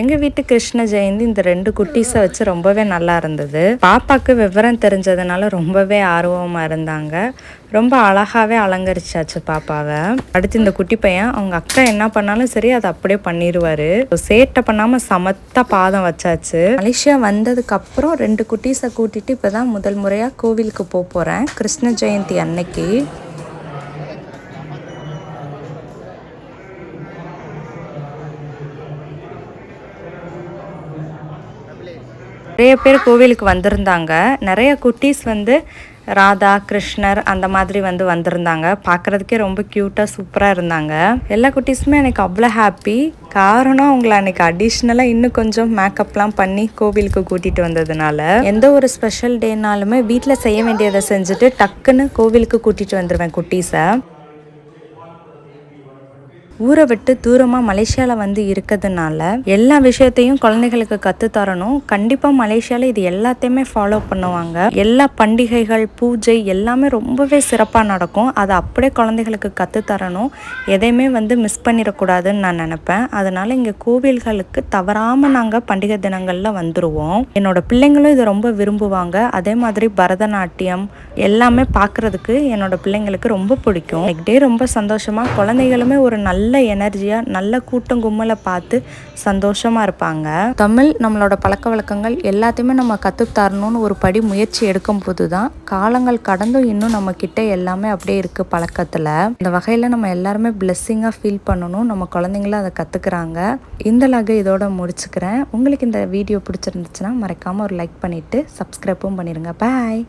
எங்கள் வீட்டு கிருஷ்ண ஜெயந்தி இந்த ரெண்டு குட்டீஸை வச்சு ரொம்பவே நல்லா இருந்தது. பாப்பாக்கு விவரம் தெரிஞ்சதுனால ரொம்பவே ஆர்வமாக இருந்தாங்க. ரொம்ப அழகாகவே அலங்கரிச்சாச்சு பாப்பாவை. அடுத்து இந்த குட்டி பையன் அவங்க அக்கா என்ன பண்ணாலும் சரி அதை அப்படியே பண்ணிடுவார் சேட்டை பண்ணாமல் சமத்த பாதம் வச்சாச்சு. மலேசியா வந்ததுக்கப்புறம் ரெண்டு குட்டீஸை கூட்டிட்டு இப்போதான் முதல் முறையாக கோவிலுக்கு போக போகிறேன் கிருஷ்ண ஜெயந்தி அன்னைக்கு. நிறைய பேர் கோவிலுக்கு வந்திருந்தாங்க. நிறைய குட்டீஸ் வந்து ராதா கிருஷ்ணர் அந்த மாதிரி வந்து வந்திருந்தாங்க. பார்க்குறதுக்கே ரொம்ப க்யூட்டாக சூப்பராக இருந்தாங்க. எல்லா குட்டீஸுமே எனக்கு அவ்வளோ ஹாப்பி காரணம் அவங்கள அன்னைக்கு அடிஷ்னலாக இன்னும் கொஞ்சம் மேக்கப்லாம் பண்ணி கோவிலுக்கு கூட்டிகிட்டு வந்ததுனால எந்த ஒரு ஸ்பெஷல் டேனாலுமே வீட்டில் செய்ய வேண்டியதை செஞ்சுட்டு டக்குன்னு கோவிலுக்கு கூட்டிகிட்டு வந்துடுவேன் குட்டீஸை. ஊரை விட்டு தூரமாக மலேசியாவில் வந்து இருக்கிறதுனால எல்லா விஷயத்தையும் குழந்தைகளுக்கு கற்று தரணும். கண்டிப்பாக மலேசியாவில் இது எல்லாத்தையுமே ஃபாலோ பண்ணுவாங்க. எல்லா பண்டிகைகள் பூஜை எல்லாமே ரொம்பவே சிறப்பாக நடக்கும். அதை அப்படியே குழந்தைகளுக்கு கற்று தரணும். எதையுமே வந்து மிஸ் பண்ணிடக்கூடாதுன்னு நான் நினப்பேன். அதனால் இங்கே கோவில்களுக்கு தவறாமல் நாங்கள் பண்டிகை தினங்களில் வந்துடுவோம் என்னோட பிள்ளைங்களும் இதை ரொம்ப விரும்புவாங்க. அதே மாதிரி பரதநாட்டியம் எல்லாமே பார்க்குறதுக்கு என்னோட பிள்ளைங்களுக்கு ரொம்ப பிடிக்கும். நெக்ஸ்ட் டே ரொம்ப சந்தோஷமாக குழந்தைகளுமே ஒரு நல்ல நல்ல எனர்ஜியாக நல்ல கூட்டம் கும்மலை பார்த்து சந்தோஷமாக இருப்பாங்க. தமிழ் நம்மளோட பழக்க வழக்கங்கள் எல்லாத்தையுமே நம்ம கற்றுத்தரணும்னு ஒரு படி முயற்சி எடுக்கும் போது தான் காலங்கள் கடந்தும் இன்னும் நம்ம கிட்ட எல்லாமே அப்படியே இருக்குது பழக்கத்தில். இந்த வகையில் நம்ம எல்லாருமே பிளெஸ்ஸிங்காக ஃபீல் பண்ணணும். நம்ம குழந்தைங்களும் அதை கற்றுக்குறாங்க இந்த லகை இதோட முடிச்சுக்கிறேன். உங்களுக்கு இந்த வீடியோ பிடிச்சிருந்துச்சுன்னா மறக்காமல் ஒரு லைக் பண்ணிவிட்டு சப்ஸ்கிரைப்பும் பண்ணிடுங்க பாய்